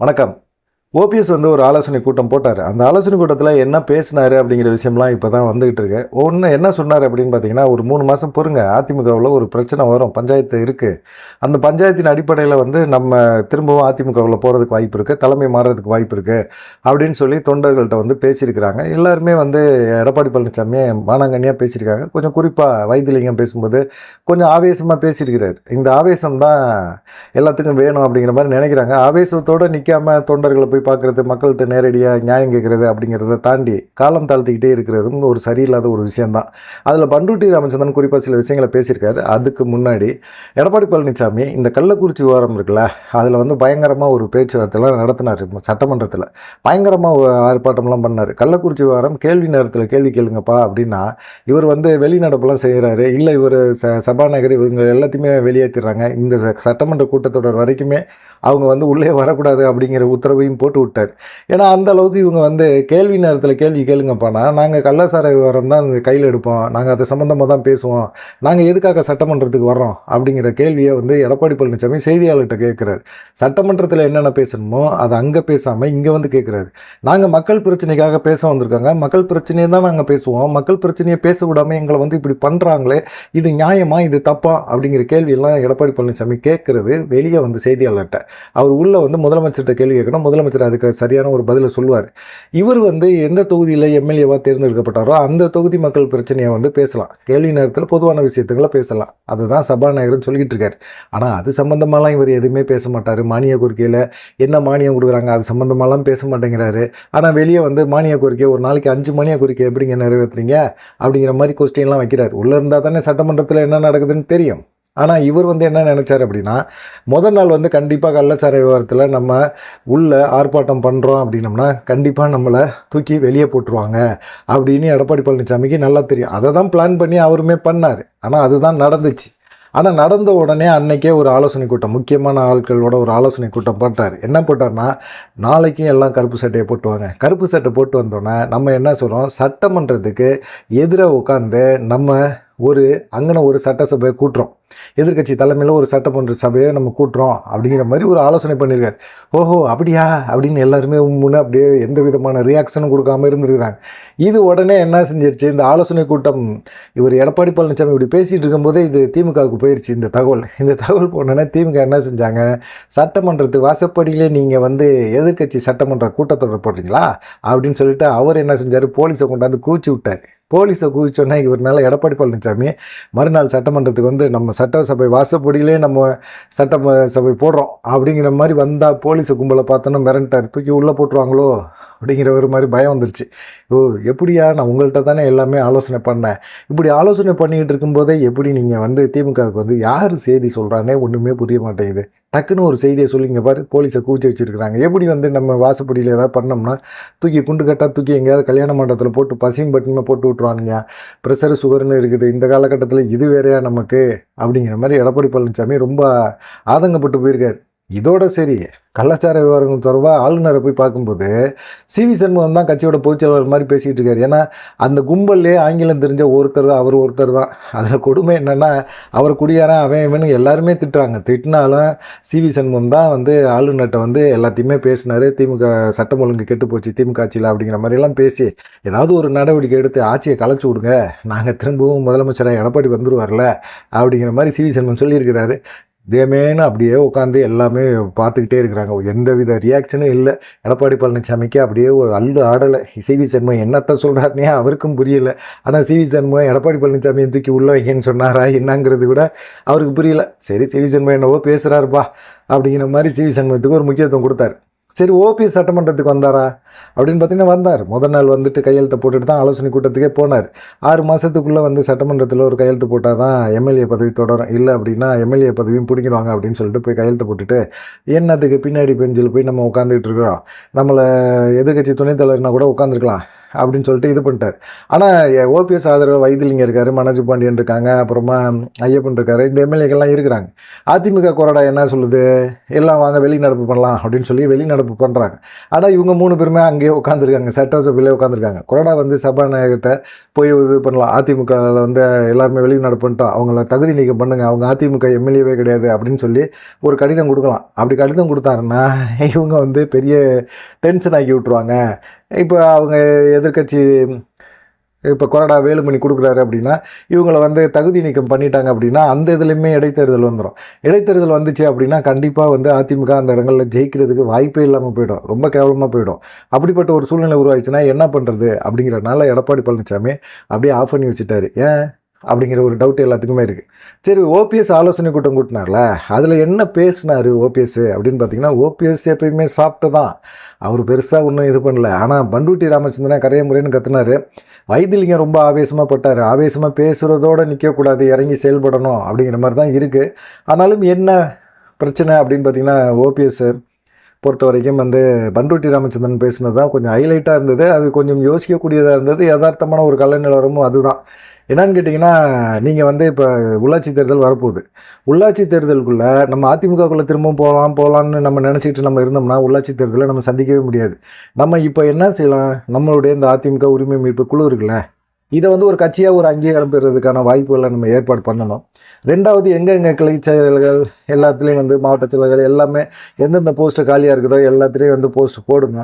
வணக்கம். ஓபிஎஸ் வந்து ஒரு ஆலோசனை கூட்டம் போட்டார். அந்த ஆலோசனை கூட்டத்தில் என்ன பேசினாரு அப்படிங்கிற விஷயம்லாம் இப்போ தான் வந்துகிட்டு இருக்கு. ஒன்று என்ன சொன்னார் அப்படின்னு பார்த்தீங்கன்னா ஒரு மூணு மாதம் பொறுங்க அதிமுகவில் ஒரு பிரச்சனை வரும் பஞ்சாயத்து இருக்குது அந்த பஞ்சாயத்தின் அடிப்படையில் வந்து நம்ம திரும்பவும் அதிமுகவில் போகிறதுக்கு வாய்ப்பு இருக்குது தலைமை மாறுறதுக்கு வாய்ப்பு இருக்குது அப்படின்னு சொல்லி தொண்டர்கள்ட்ட வந்து பேசியிருக்கிறாங்க. எல்லாருமே வந்து எடப்பாடி பழனிசாமி மானாங்கண்ணியாக பேசியிருக்காங்க. கொஞ்சம் குறிப்பாக வைத்தியலிங்கம் பேசும்போது கொஞ்சம் ஆவேசமாக பேசியிருக்கிறார். இந்த ஆவேசம் தான் எல்லாத்துக்கும் வேணும் அப்படிங்கிற மாதிரி நினைக்கிறாங்க. ஆவேசத்தோடு நிற்காம தொண்டர்களை போய் பார்க்குறது மக்கள்கிட்ட நேரடியாக நியாயம் கேட்குறது அப்படிங்கிறத தாண்டி காலம் தாழ்த்திக்கிட்டே இருக்கிறதும் ஒரு சரியில்லாத ஒரு விஷயந்தான் அதில் பண்டூட்டி ராமச்சந்திரன் குறிப்பாக சில விஷயங்களை பேசியிருக்காரு. அதுக்கு முன்னாடி எடப்பாடி பழனிசாமி இந்த கள்ளக்குறிச்சி விவகாரம் இருக்குல்ல அதில் வந்து பயங்கரமாக ஒரு பேச்சுவார்த்தைலாம் நடத்தினார் சட்டமன்றத்தில். பயங்கரமாக ஆர்ப்பாட்டம்லாம் பண்ணார். கள்ளக்குறிச்சி விவகாரம் கேள்வி நேரத்தில் கேள்வி கேளுங்கப்பா அப்படின்னா இவர் வந்து வெளிநடப்புலாம் செய்கிறாரு இல்லை இவர் ச சபாநாயகர் இவங்க எல்லாத்தையுமே வெளியேற்றிடுறாங்க இந்த ச- சட்டமன்ற கூட்டத்தொடர் வரைக்குமே அவங்க வந்து உள்ளே வரக்கூடாது அப்படிங்கிற உத்தரவையும் போட்டு விட்டார். ஏன்னா அந்த அளவுக்கு இவங்க வந்து கேள்வி நேரத்தில் கேள்வி கேளுங்கப்பானா நாங்கள் கள்ளசார விவரம் தான் கையில் எடுப்போம். நாங்கள் அது சம்மந்தமாக தான் பேசுவோம். நாங்கள் எதுக்காக சட்டமன்றத்துக்கு வர்றோம்? அப்படிங்கிற கேள்வியை வந்து எடப்பாடி பழனிசாமி செய்தியாளர்கிட்ட கேட்குறாரு. சட்டமன்றத்தில் என்னென்ன பேசணுமோ அதை அங்கே பேசாமல் இங்கே வந்து கேட்குறாரு. நாங்கள் மக்கள் பிரச்சனைக்காக பேச வந்திருக்காங்க. மக்கள் பிரச்சனையை தான் நாங்கள் பேசுவோம். மக்கள் பிரச்சனையை பேச விடாமல் எங்களை வந்து இப்படி பண்ணுறாங்களே இது நியாயமா இது தப்பா? அப்படிங்கிற கேள்வியெல்லாம் எடப்பாடி பழனிசாமி கேட்குறது வெளியே வந்து செய்தியாளர்கிட்ட. அவர் உள்ளே வந்து முதலமைச்சர்கிட்ட கேள்வி கேட்கணும். முதலமைச்சர் அதுக்கு சரியான ஒரு பதிலை சொல்லுவார். இவர் வந்து எந்த தொகுதியில் எம்எல்ஏவாக தேர்ந்தெடுக்கப்பட்டாரோ அந்த தொகுதி மக்கள் பிரச்சனையை வந்து பேசலாம். கேள்வி நேரத்தில் பொதுவான விஷயத்துங்களை பேசலாம். அதுதான் சபாநாயகர்னு சொல்லிக்கிட்டு இருக்காரு. ஆனால் அது சம்மந்தமாலாம் இவர் எதுவுமே பேச மாட்டார். மானிய கோரிக்கையில் என்ன மானியம் கொடுக்குறாங்க அது சம்மந்தமாலாம் பேச மாட்டேங்கிறாரு. ஆனால் வெளியே வந்து மானிய கோரிக்கை ஒரு நாளைக்கு அஞ்சு மானிய கோரிக்கை எப்படிங்க நிறைவேற்றுறீங்க அப்படிங்கிற மாதிரி கொஸ்டின்லாம் வைக்கிறார். உள்ளே இருந்தால் தானே சட்டமன்றத்தில் என்ன நடக்குதுன்னு தெரியும். ஆனால் இவர் வந்து என்ன நினச்சார் அப்படின்னா முதல் நாள் வந்து கண்டிப்பாக கள்ளச்சாரை விவகாரத்தில் நம்ம உள்ளே ஆர்ப்பாட்டம் பண்ணுறோம் அப்படின்னம்னா கண்டிப்பாக நம்மளை தூக்கி வெளியே போட்டுருவாங்க அப்படின்னு எடப்பாடி பழனிசாமிக்கு நல்லா தெரியும். அதை தான் பிளான் பண்ணி அவருமே பண்ணார். ஆனால் அதுதான் நடந்துச்சு. ஆனால் நடந்த உடனே அன்னைக்கே ஒரு ஆலோசனை கூட்டம் முக்கியமான ஆட்களோட ஒரு ஆலோசனை கூட்டம் போட்டார். என்ன போட்டார்னா நாளைக்கும் எல்லாம் கருப்பு சட்டையை போட்டுவாங்க கருப்பு சட்டை போட்டு வந்தோடனே நம்ம என்ன சொல்கிறோம் சட்டமன்றத்துக்கு எதிராக உட்காந்து நம்ம ஒரு அங்கன ஒரு சட்டசபையை கூட்டுறோம். எதிர்க்கட்சி தலைமையில் ஒரு சட்டமன்ற சபையை நம்ம கூட்டுறோம் அப்படிங்கிற மாதிரி ஒரு ஆலோசனை பண்ணியிருக்காரு ஓஹோ அப்படியா? அப்படின்னு எல்லாருமே முன்னே அப்படியே எந்த விதமான ரியாக்ஷனும் கொடுக்காம இருந்திருக்கிறாங்க. இது உடனே என்ன செஞ்சிருச்சு? இந்த ஆலோசனை கூட்டம் இவர் எடப்பாடி பழனிசாமி இப்படி பேசிகிட்டு இருக்கும்போதே இது திமுகவுக்கு போயிடுச்சு இந்த தகவல். இந்த தகவல் போனோன்னே திமுக என்ன செஞ்சாங்க? சட்டமன்றத்து வாசப்படியிலே நீங்கள் வந்து எதிர்க்கட்சி சட்டமன்ற கூட்டத்தொடர் போடுறீங்களா? அப்படின்னு சொல்லிட்டு அவர் என்ன செஞ்சார்? போலீஸை கொண்டாந்து கூச்சி விட்டார். போலீஸை குவிச்சோன்னே இவர்னால எடப்பாடி பழனிசாமி மறுநாள் சட்டமன்றத்துக்கு வந்து நம்ம சட்டசபை வாசப்படியிலே நம்ம சட்ட சபை போடுறோம். அப்படிங்கிற மாதிரி வந்தால் போலீஸை கும்பலை பார்த்தோன்னா மிரண்டார். தூக்கி உள்ளே போட்டுருவாங்களோ? அப்படிங்கிற ஒரு மாதிரி பயம் வந்துருச்சு. ஓ எப்படியா நான் உங்கள்கிட்ட தானே எல்லாமே ஆலோசனை பண்ணேன். இப்படி ஆலோசனை பண்ணிக்கிட்டு இருக்கும்போதே எப்படி நீங்கள் வந்து திமுகவுக்கு வந்து யார் செய்தி சொல்கிறானே ஒன்றுமே புரிய மாட்டேங்குது. டக்குன்னு ஒரு செய்தியை சொல்லிங்க பாரு போலீஸை கூச்சி வச்சுருக்கிறாங்க. எப்படி வந்து நம்ம வாசப்படியில் ஏதாவது பண்ணோம்னா தூக்கி குண்டு கட்டா தூக்கி எங்கேயாவது கல்யாண மண்டபத்தில் போட்டு பசியும் பட்டினி போட்டு விட்ருவானுங்க ப்ரெஷர் சுகர்னு இருக்குது. இந்த காலகட்டத்தில் இது வேறையா நமக்கு? அப்படிங்கிற மாதிரி எடப்பாடி பழனிசாமி ரொம்ப ஆதங்கப்பட்டு போயிருக்காரு. இதோட சரி கள்ளச்சார விவகாரங்கள் தொடர்பாக ஆளுநரை போய் பார்க்கும்போது சிவி சண்முகம் தான் கட்சியோட பொதுச்செயலாளர் மாதிரி பேசிகிட்டு இருக்காரு. ஏன்னா அந்த கும்பல்லே ஆங்கிலம் தெரிஞ்ச ஒருத்தர் தான் அவர் ஒருத்தர் தான். அதில் கொடுமை என்னென்னா அவர் குடியாரன் அவன் இவனு எல்லாருமே திட்டுறாங்க. திட்டினாலும் சிவி சண்முகம் தான் வந்து ஆளுநர்கிட்ட வந்து எல்லாத்தையுமே பேசினார். திமுக சட்டம் ஒழுங்கு கெட்டு போச்சு திமுக ஆட்சியில் அப்படிங்கிற மாதிரிலாம் பேசி ஏதாவது ஒரு நடவடிக்கை எடுத்து ஆட்சியை கலைச்சி விடுங்க. நாங்கள் திரும்பவும் முதலமைச்சராக எடப்பாடி வந்துருவார்ல அப்படிங்கிற மாதிரி சிவி சண்முகம் சொல்லியிருக்கிறாரு. தேமேன்னு அப்படியே உட்காந்து எல்லாமே பார்த்துக்கிட்டே இருக்கிறாங்க. எந்த வித ரியாக்ஷனும் இல்லை. எடப்பாடி பழனிசாமிக்கு அப்படியே ஒரு அள்ளு ஆடலை. சிவி சண்முகம் என்னத்தை சொல்கிறாருனே அவருக்கும் புரியல. ஆனால் சிவி சண்முகம் எடப்பாடி பழனிசாமியை தூக்கி உள்ள வைக்கன்னு சொன்னாரா என்னங்கிறது கூட அவருக்கு புரியல. சரி சிவி சண்முகம் என்னவோ பேசுகிறாருப்பா அப்படிங்கிற மாதிரி சிவி சண்முகத்துக்கு ஒரு முக்கியத்துவம் கொடுத்தாரு. சரி ஓபிஎஸ் சட்டமன்றத்துக்கு வந்தாரா? அப்படின்னு பார்த்தீங்கன்னா வந்தார். முதல் நாள் வந்துட்டு கையெழுத்தை போட்டுட்டு தான் ஆலோசனை கூட்டத்துக்கே போனார். ஆறு மாதத்துக்குள்ளே வந்து சட்டமன்றத்தில் ஒரு கையெழுத்து போட்டால் தான் எம்எல்ஏ பதவி தொடரும். இல்லை அப்படின்னா எம்எல்ஏ பதவியும் பிடிக்கிடுவாங்க அப்படின்னு சொல்லிட்டு போய் கையெழுத்து போட்டுட்டு என்னத்துக்கு பின்னாடி பெஞ்சில் போய் நம்ம உட்காந்துக்கிட்டு இருக்கிறோம்? நம்மளை எதிர்க்கட்சி துணைத் தலைவர்னா கூட உட்காந்துருக்கலாம் அப்படின்னு சொல்லிட்டு இது பண்ணிட்டார். ஆனால் ஓபிஎஸ் ஆதரவு வைத்திலிங்க இருக்காரு மனோஜ் பாண்டியன் இருக்காங்க அப்புறமா ஐயப்பன் இருக்காரு இந்த எம்எல்ஏக்கள்லாம் இருக்கிறாங்க. அதிமுக கொறடா என்ன சொல்லுது? எல்லாம் வாங்க வெளிநடப்பு பண்ணலாம் அப்படின்னு சொல்லி வெளிநடப்பு பண்ணுறாங்க ஆனால் இவங்க மூணு பேருமே அங்கேயே உட்காந்துருக்காங்க சட்டசபையிலே உட்காந்துருக்காங்க கொறடா வந்து சபாநாயகர்கிட்ட போய் இது பண்ணலாம். அதிமுகவில் வந்து எல்லாருமே வெளிநடப்பு பண்ணிட்டோம். அவங்கள தகுதி நீக்கம் பண்ணுங்க. அவங்க அதிமுக எம்எல்ஏவே கிடையாது அப்படின்னு சொல்லி ஒரு கடிதம் கொடுக்கலாம். அப்படி கடிதம் கொடுத்தாருன்னா இவங்க வந்து பெரிய டென்ஷன் ஆக்கி விட்ருவாங்க இப்போ அவங்க எதிர்க்கட்சி இப்போ கொரடா வேலுமணி கொடுக்குறாரு அப்படின்னா இவங்களை வந்து தகுதி நீக்கம் பண்ணிட்டாங்க அப்படின்னா அந்த இதுலேயுமே இடைத்தேர்தல் வந்துடும் இடைத்தேர்தல் வந்துச்சு அப்படின்னா கண்டிப்பாக வந்து அதிமுக அந்த இடங்களில் ஜெயிக்கிறதுக்கு வாய்ப்பே இல்லாமல் போயிடும். ரொம்ப கேவலமாக போயிடும். அப்படிப்பட்ட ஒரு சூழ்நிலை உருவாயிடுச்சுன்னா என்ன பண்ணுறது அப்படிங்கிறனால எடப்பாடி பழனிசாமி அப்படியே ஆஃப் பண்ணி வச்சுட்டாரு. ஏன்? அப்படிங்கிற ஒரு டவுட் எல்லாத்துக்குமே இருக்குது சரி ஓபிஎஸ் ஆலோசனை கூட்டம் கூட்டினார்ல அதில் என்ன பேசினார் ஓபிஎஸ் அப்படின்னு பார்த்தீங்கன்னா ஓபிஎஸ் எப்பயுமே சாப்பிட்டு தான். அவர் பெருசாக ஒன்றும் இது பண்ணல. ஆனால் பண்டூட்டி ராமச்சந்திரன் கரைய முறைன்னு கத்துனாரு. வைத்திலிங்கம் ரொம்ப ஆவேசமாக பட்டார். ஆவேசமாக பேசுகிறதோடு நிற்கக்கூடாது இறங்கி செயல்படணும் அப்படிங்கிற மாதிரி தான் இருக்குது ஆனாலும் என்ன பிரச்சனை அப்படின்னு பார்த்தீங்கன்னா ஓபிஎஸ் பொறுத்த வரைக்கும் வந்து பண்ருட்டி ராமச்சந்திரன் பேசினது தான் கொஞ்சம் ஹைலைட்டாக இருந்தது. அது கொஞ்சம் யோசிக்கக்கூடியதாக இருந்தது. யதார்த்தமான ஒரு கலை நிலவரமும் அதுதான். என்னன்னு கேட்டிங்கன்னா நீங்கள் வந்து இப்போ உள்ளாட்சி தேர்தல் வரப்போகுது. உள்ளாட்சி தேர்தலுக்குள்ளே நம்ம அதிமுகக்குள்ளே திரும்பவும் போகலாம் போகலான்னு நம்ம நினச்சிக்கிட்டு நம்ம இருந்தோம்னா உள்ளாட்சி தேர்தலை நம்ம சந்திக்கவே முடியாது. நம்ம இப்போ என்ன செய்யலாம்? நம்மளுடைய இந்த அதிமுக உரிமை மீட்பு குழு இருக்குல்ல இதை வந்து ஒரு கட்சியாக ஒரு அங்கீகாரம் பெறுறதுக்கான வாய்ப்புகளை நம்ம ஏற்பாடு பண்ணணும். ரெண்டாவது எங்கெங்கே கிளை செயல்கள் எல்லாத்துலேயும் வந்து மாவட்ட செயலர்கள் எல்லாமே எந்தெந்த போஸ்ட்டு காலியாக இருக்குதோ எல்லாத்துலேயும் வந்து போஸ்ட் போடுங்க.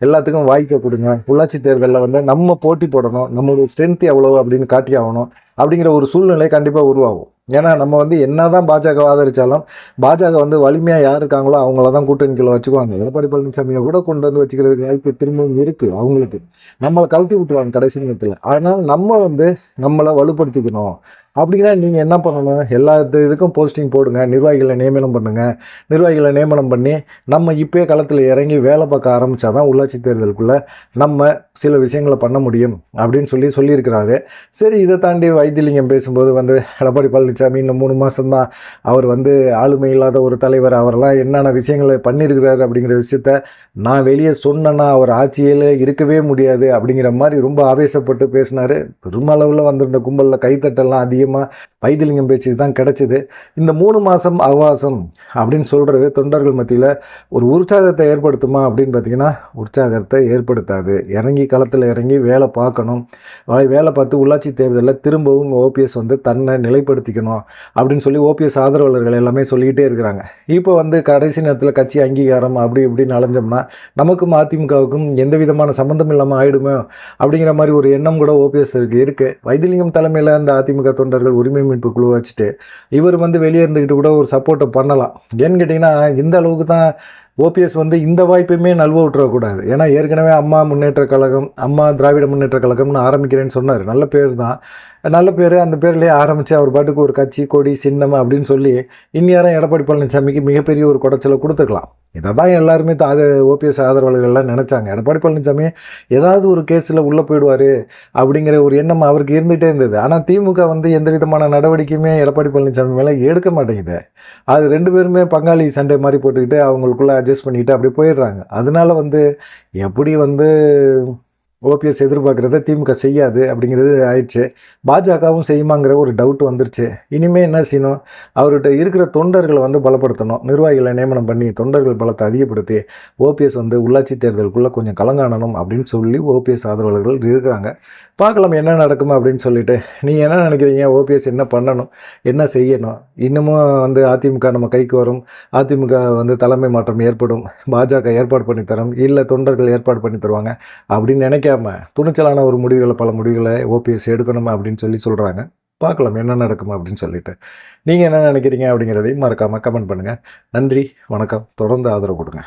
எல்லாத்துக்கும் வாய்க்க கொடுங்க. உள்ளாட்சி தேர்தலில் வந்து நம்ம போட்டி போடணும். நம்மளுடைய ஸ்ட்ரென்த் எவ்வளோ அப்படின்னு காட்டி ஆகணும். அப்படிங்கிற ஒரு சூழ்நிலை கண்டிப்பாக உருவாகும். ஏன்னா நம்ம வந்து என்ன தான் பாஜக ஆதரித்தாலும் பாஜக வந்து வலிமையாக யார் இருக்காங்களோ அவங்கள தான் கூட்டணிக்குள்ள வச்சுக்குவாங்க. எடப்பாடி பழனிசாமியை கூட கொண்டு வந்து வச்சுக்கிறதுக்கு வாய்ப்பு திரும்பவும் இருக்குது அவங்களுக்கு. நம்மளை கழட்டி விட்டுருவாங்க கடைசி நேரத்தில். அதனால் நம்ம வந்து நம்மளை வலுப்படுத்திக்கணும். அப்படின்னா நீங்கள் என்ன பண்ணணும்? எல்லா இதுக்கும் போஸ்டிங் போடுங்க நிர்வாகிகளை நியமனம் பண்ணுங்கள் நிர்வாகிகளை நியமனம் பண்ணி நம்ம இப்போயே களத்தில் இறங்கி வேலை பார்க்க ஆரம்பித்தா தான் உள்ளாட்சி தேர்தலுக்குள்ளே நம்ம சில விஷயங்களை பண்ண முடியும் அப்படின்னு சொல்லி சொல்லியிருக்கிறாரு. சரி இதை தாண்டி வைத்தியலிங்கம் பேசும்போது வந்து எடப்பாடி பழனிசாமி இன்னும் மூணு மாதம்தான் அவர் வந்து ஆளுமை இல்லாத ஒரு தலைவர். அவரெல்லாம் என்னென்ன விஷயங்களை பண்ணியிருக்கிறாரு அப்படிங்கிற விஷயத்த நான் வெளியே சொன்னேன்னா அவர் ஆட்சியில் இருக்கவே முடியாது அப்படிங்கிற மாதிரி ரொம்ப ஆவேசப்பட்டு பேசினார். பெருமளவில் வந்திருந்த கும்பலில் கைத்தட்டெல்லாம் அதிகமாக வைத்திலிங்கம் பேச்சு தான் கிடச்சிது. இந்த மூணு மாதம் அவகாசம் அப்படின்னு சொல்கிறது தொண்டர்கள் மத்தியில் ஒரு உற்சாகத்தை ஏற்படுத்துமா அப்படின்னு பார்த்தீங்கன்னா உற்சாகத்தை ஏற்படுத்தாது. இறங்கி களத்தில் இறங்கி வேலை பார்க்கணும். வேலை பார்த்து உள்ளாட்சி தேர்தலில் திரும்பவும் ஓபிஎஸ் வந்து தன்னை நிலைப்படுத்திக்கணும். அப்படின்னு சொல்லி ஓபிஎஸ் ஆதரவாளர்கள் எல்லாமே சொல்லிக்கிட்டே இருக்கிறாங்க. இப்போ வந்து கடைசி நேரத்தில் கட்சி அங்கீகாரம் அப்படி இப்படின்னு அலைஞ்சோம்னா நமக்கும் அதிமுகவுக்கும் எந்த விதமான சம்மந்தம் இல்லாமல் ஆயிடுமோ அப்படிங்கிற மாதிரி ஒரு எண்ணம் கூட ஓபிஎஸ் இருக்குது இருக்கு. வைத்திலிங்கம் தலைமையில் அந்த அதிமுக தொண்டர்கள் உரிமை மீட்பு குழு வச்சுட்டு இவர் வந்து வெளியே இருந்துக்கிட்டு கூட ஒரு சப்போர்ட்டை பண்ணலாம். ஏன்னு கேட்டிங்கன்னா இந்த அளவுக்கு தான் ஓபிஎஸ் வந்து இந்த வாய்ப்பையுமே நல்வ விட்டுறக்கூடாது ஏன்னா ஏற்கனவே அம்மா முன்னேற்ற கழகம் அம்மா திராவிட முன்னேற்ற கழகம்னு ஆரம்பிக்கிறேன்னு சொன்னார். நல்ல பேர் தான். நல்ல பேர் அந்த பேர்லேயே ஆரம்பித்து அவர் பாட்டுக்கு ஒரு கட்சி கொடி சின்னம் அப்படின்னு சொல்லி இந்நேரம் எடப்பாடி பழனிசாமிக்கு மிகப்பெரிய ஒரு குடைச்சலை கொடுத்துக்கலாம் இதை தான் எல்லாருமே தா- அது ஓபிஎஸ் ஆதரவாளர்கள்லாம் நினச்சாங்க. எடப்பாடி பழனிசாமி ஏதாவது ஒரு கேஸில் உள்ளே போயிடுவார் அப்படிங்கிற ஒரு எண்ணம் அவருக்கு இருந்துகிட்டே இருந்தது. ஆனால் திமுக வந்து எந்த விதமான நடவடிக்கையுமே எடப்பாடி பழனிசாமி மேலே எடுக்க மாட்டேங்குது. அது ரெண்டு பேருமே பங்காளி சண்டை மாதிரி போட்டுக்கிட்டு அவங்களுக்குள்ளே அட்ஜஸ்ட் பண்ணிக்கிட்டு அப்படி போயிடுறாங்க. அதனால வந்து எப்படி வந்து ஓபிஎஸ் எதிர்பார்க்குறத திமுக செய்யாது அப்படிங்கிறது ஆயிடுச்சு. பாஜகவும் செய்யுமாங்கிற ஒரு டவுட் வந்துருச்சு. இனிமேல் என்ன செய்யணும்? அவர்கிட்ட இருக்கிற தொண்டர்களை வந்து பலப்படுத்தணும். நிர்வாகிகளை நியமனம் பண்ணி தொண்டர்கள் பலத்தை அதிகப்படுத்தி ஓபிஎஸ் வந்து உள்ளாட்சி தேர்தலுக்குள்ளே கொஞ்சம் கலங்காணணும் அப்படின்னு சொல்லி ஓபிஎஸ் ஆதரவாளர்கள் இருக்கிறாங்க. பார்க்கலாம் என்ன நடக்கும் அப்படின்னு சொல்லிட்டு. நீங்கள் என்ன நினைக்கிறீங்க? ஓபிஎஸ் என்ன பண்ணணும்? என்ன செய்யணும்? இன்னமும் வந்து அதிமுக நம்ம கைக்கு வரும். அதிமுக வந்து தலைமை மாற்றம் ஏற்படும். பாஜக ஏற்பாடு பண்ணி தரும். இல்லை தொண்டர்கள் ஏற்பாடு பண்ணி தருவாங்க அப்படின்னு நினைக்க தெரியாமல் துணிச்சலான ஒரு முடிவுகளை பல முடிவுகளை ஓபிஎஸ் எடுக்கணும் அப்படின்னு சொல்லி சொல்கிறாங்க பார்க்கலாம் என்ன நடக்கும் அப்படின்னு சொல்லிட்டு. நீங்கள் என்ன நினைக்கிறீங்க அப்படிங்கிறதையும் மறக்காமல் கமெண்ட் பண்ணுங்கள் நன்றி வணக்கம். தொடர்ந்து ஆதரவு கொடுங்க.